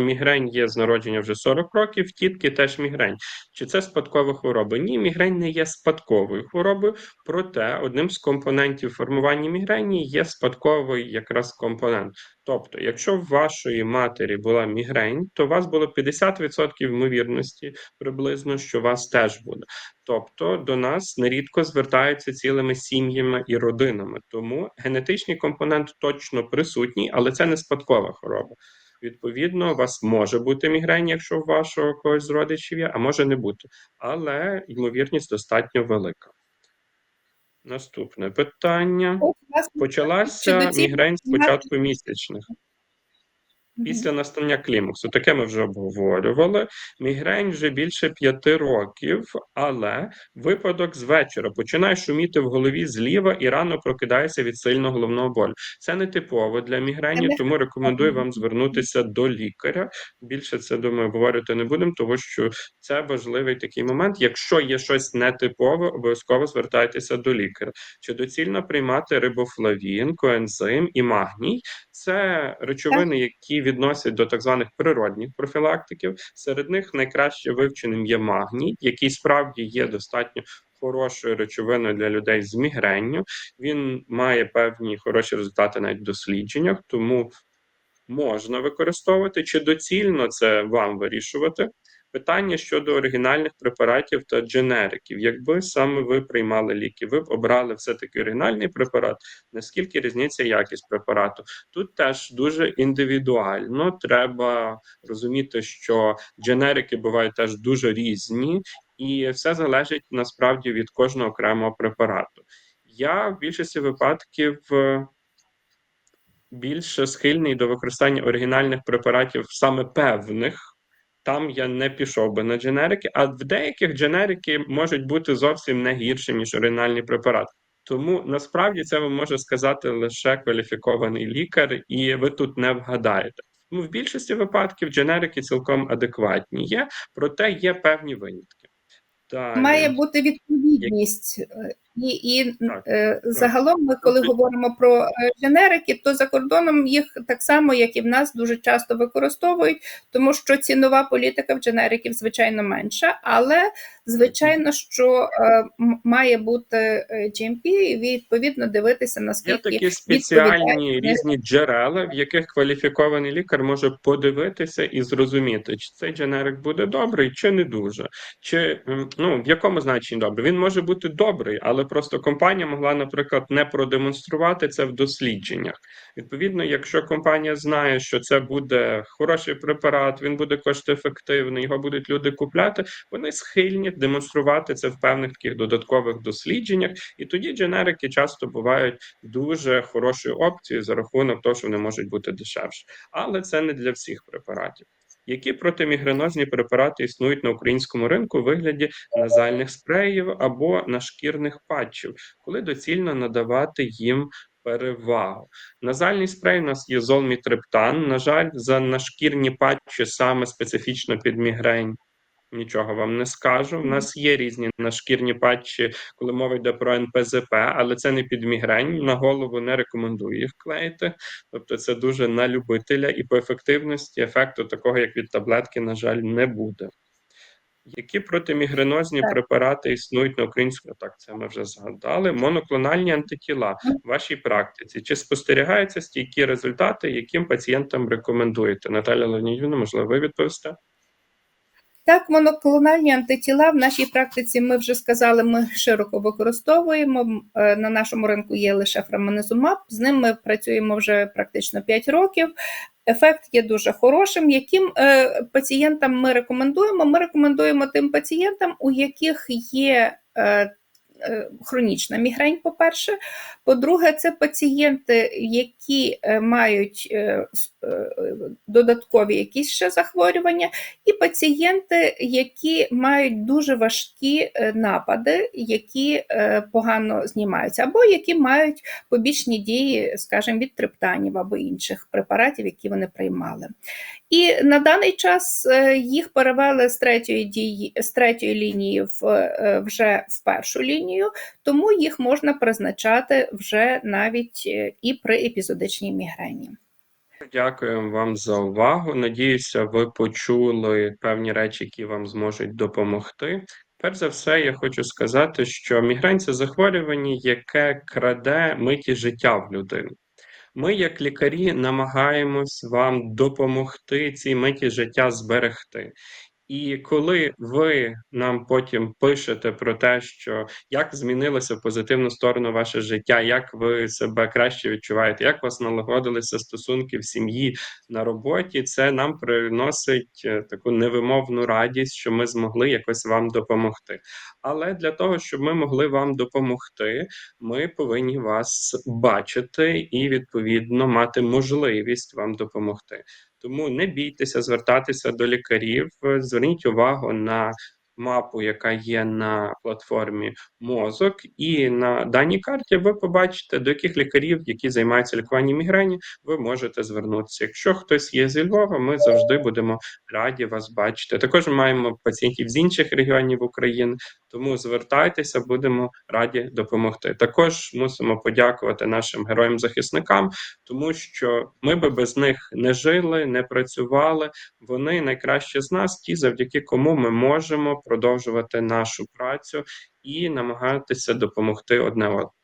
мігрень є з народження вже 40 років, тітки теж мігрень. Чи це спадкова хвороба? Ні, мігрень не є спадковою хворобою, проте одним з компонентів формування мігрені є спадковий якраз компонент. Тобто, якщо в вашої матері була мігрень, то у вас було 50% ймовірності приблизно, що у вас теж буде. Тобто до нас нерідко звертаються цілими сім'ями і родинами. Тому генетичний компонент точно присутній, але це не спадкова хвороба. Відповідно, у вас може бути мігрень, якщо у вашого когось з родичів є, а може не бути. Але ймовірність достатньо велика. Наступне питання. Почалася мігрень з початку місячних. Після настання клімаксу, таке ми вже обговорювали. Мігрень вже більше п'яти років, але випадок з вечора починає шуміти в голові зліва і рано прокидається від сильного головного болю. Це не типово для мігрені, тому рекомендую вам звернутися до лікаря. Більше це думаю, обговорювати не будемо, тому що це важливий такий момент. Якщо є щось нетипове, обов'язково звертайтеся до лікаря. Чи доцільно приймати рибофлавін, коензим і магній? Це речовини, які відносять до так званих природних профілактиків. Серед них найкраще вивченим є магній, який справді є достатньо хорошою речовиною для людей з мігренню. Він має певні хороші результати навіть в дослідженнях, тому можна використовувати. Чи доцільно це вам вирішувати? Питання щодо оригінальних препаратів та дженериків. Якби саме ви приймали ліки, ви б обрали все-таки оригінальний препарат, наскільки різниця якість препарату? Тут теж дуже індивідуально. Треба розуміти, що дженерики бувають теж дуже різні, і все залежить насправді від кожного окремого препарату. Я в більшості випадків е, більше схильний до використання оригінальних препаратів саме певних. Там я не пішов би на дженерики, а в деяких дженерики можуть бути зовсім не гірші, ніж оригінальний препарат. Тому насправді це вам може сказати лише кваліфікований лікар, і ви тут не вгадаєте. Тому в більшості випадків дженерики цілком адекватні є, проте є певні винятки. Далі. Має бути відповідність. Е, І, і Так, е, загалом, ми коли Тобто- говоримо про е, дженерики, то за кордоном їх так само, як і в нас, дуже часто використовують, тому що цінова політика в дженериків, звичайно, менша, але звичайно, що е, має бути е, GMP і відповідно дивитися Є наскільки такі спеціальні різні джерела, в яких кваліфікований лікар може подивитися і зрозуміти, чи цей дженерик буде добрий, чи не дуже. Чи ну в якому значенні добрий? Він може бути добрий, але просто компанія могла, наприклад, не продемонструвати це в дослідженнях. Відповідно, якщо компанія знає, що це буде хороший препарат, він буде коштоефективний, його будуть люди купляти, вони схильні демонструвати це в певних таких додаткових дослідженнях, і тоді дженерики часто бувають дуже хорошою опцією за рахунок того, що вони можуть бути дешевші. Але це не для всіх препаратів. Які протимігренозні препарати існують на українському ринку у вигляді назальних спреїв або нашкірних патчів, коли доцільно надавати їм перевагу? Назальний спрей у нас є золмітриптан. На жаль, за нашкірні патчі саме специфічно під мігрень. Нічого вам не скажу. У нас є різні нашкірні патчі, коли мова йде про НПЗП, але це не під мігрень. На голову не рекомендую їх клеїти. Тобто це дуже на любителя, і по ефективності ефекту такого, як від таблетки, на жаль, не буде. Які протимігренозні Так. препарати існують на українському? Так, це ми вже згадали. Моноклональні антитіла в вашій практиці. Чи спостерігаються стійкі результати, яким пацієнтам рекомендуєте? Наталя Леонідівна, можливо, ви відповісте? Так, моноклональні антитіла в нашій практиці ми вже сказали, ми широко використовуємо. Е, На нашому ринку є лише фраманезумаб. З ним ми працюємо вже практично 5 років. Ефект є дуже хорошим. Яким е, пацієнтам ми рекомендуємо? Ми рекомендуємо тим пацієнтам, у яких є е, хронічна мігрень, по-перше. По-друге, це пацієнти, які е, мають е, е, додаткові якісь ще захворювання, і пацієнти, які мають дуже важкі е, напади, які е, погано знімаються, або які мають побічні дії, скажімо, від триптанів або інших препаратів, які вони приймали. І на даний час е, їх перевели з третьої дії з третьої лінії в е, вже в першу лінію, тому їх можна призначати вже навіть е, і при епізодичній мігрені. Дякуємо вам за увагу. Надіюся, ви почули певні речі, які вам зможуть допомогти. Перш за все, я хочу сказати, що мігрень це захворювання, яке краде миті життя в людини. Ми, як лікарі, намагаємось вам допомогти цій миті життя зберегти. І коли ви нам потім пишете про те, що як змінилося в позитивну сторону ваше життя, як ви себе краще відчуваєте, як у вас налагодилися стосунки в сім'ї на роботі, це нам приносить е, таку невимовну радість, що ми змогли якось вам допомогти. Але для того, щоб ми могли вам допомогти, ми повинні вас бачити і відповідно мати можливість вам допомогти. Тому не бійтеся звертатися до лікарів. Зверніть увагу на мапу, яка є на платформі мозок, і на даній карті ви побачите, до яких лікарів, які займаються лікуванням мігрені, ви можете звернутися. Якщо хтось є зі Львова, ми завжди будемо раді вас бачити. Також маємо пацієнтів з інших регіонів України, тому звертайтеся, будемо раді допомогти. Також мусимо подякувати нашим героям-захисникам, тому що ми би без них не жили, не працювали. Вони найкраще з нас, ті, завдяки кому ми можемо продовжувати нашу працю і намагатися допомогти одне одному.